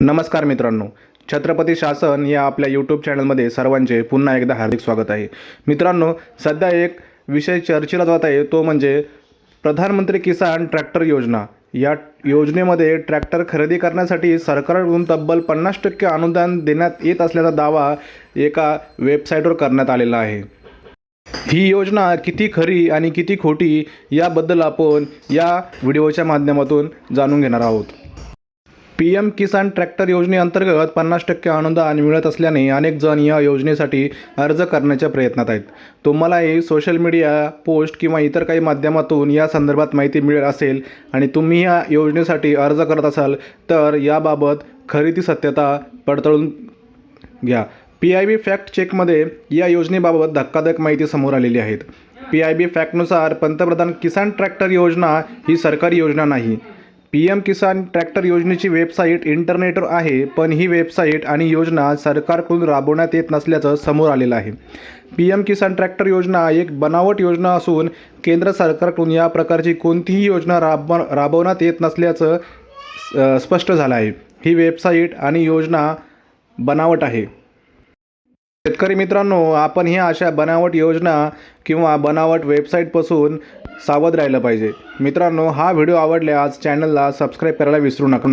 नमस्कार मित्रांनो. छत्रपती शासन या आपल्या यूट्यूब चॅनलमध्ये सर्वांचे पुन्हा एकदा हार्दिक स्वागत आहे. मित्रांनो सध्या एक विषय चर्चेला जात आहे तो म्हणजे प्रधानमंत्री किसान ट्रॅक्टर योजना. या योजनेमध्ये ट्रॅक्टर खरेदी करण्यासाठी सरकारकडून तब्बल पन्नास टक्के अनुदान देण्यात येत असल्याचा दावा एका वेबसाईटवर करण्यात आलेला आहे. ही योजना किती खरी आणि किती खोटी याबद्दल आपण या व्हिडिओच्या माध्यमातून जाणून घेणार आहोत. पी एम किसान ट्रॅक्टर योजनेअंतर्गत पन्नास टक्के अनुदान मिळत असल्याने अनेक जण या योजनेसाठी अर्ज करण्याच्या प्रयत्नात आहेत. तुम्हालाही सोशल मीडिया पोस्ट किंवा इतर काही माध्यमातून या संदर्भात माहिती मिळेल असेल आणि तुम्ही या योजनेसाठी अर्ज करत असाल तर याबाबत खरी ती सत्यता पडताळून घ्या. पी आय बी फॅक्ट चेकमध्ये या योजनेबाबत धक्कादायक माहिती समोर आलेली आहेत पी आय बी फॅक्टनुसार पंतप्रधान किसान ट्रॅक्टर योजना ही सरकारी योजना नाही. पी एम किसान ट्रॅक्टर योजनेची वेबसाईट इंटरनेटवर आहे पण ही वेबसाईट आणि योजना सरकारकडून राबवण्यात येत नसल्याचं समोर आलेलं आहे. पी एम किसान ट्रॅक्टर योजना एक बनावट योजना असून केंद्र सरकारकडून या प्रकारची कोणतीही योजना राब राबवण्यात येत नसल्याचं स्पष्ट झालं आहे. ही वेबसाईट आणि योजना बनावट आहे. शेतकरी मित्रांनो आपण ह्या अशा बनावट योजना किंवा बनावट वेबसाईटपासून सावध राहिलं पाहिजे. मित्रांनो हा व्हिडिओ आवडल्यास चॅनलला सबस्क्राईब करायला विसरू नका.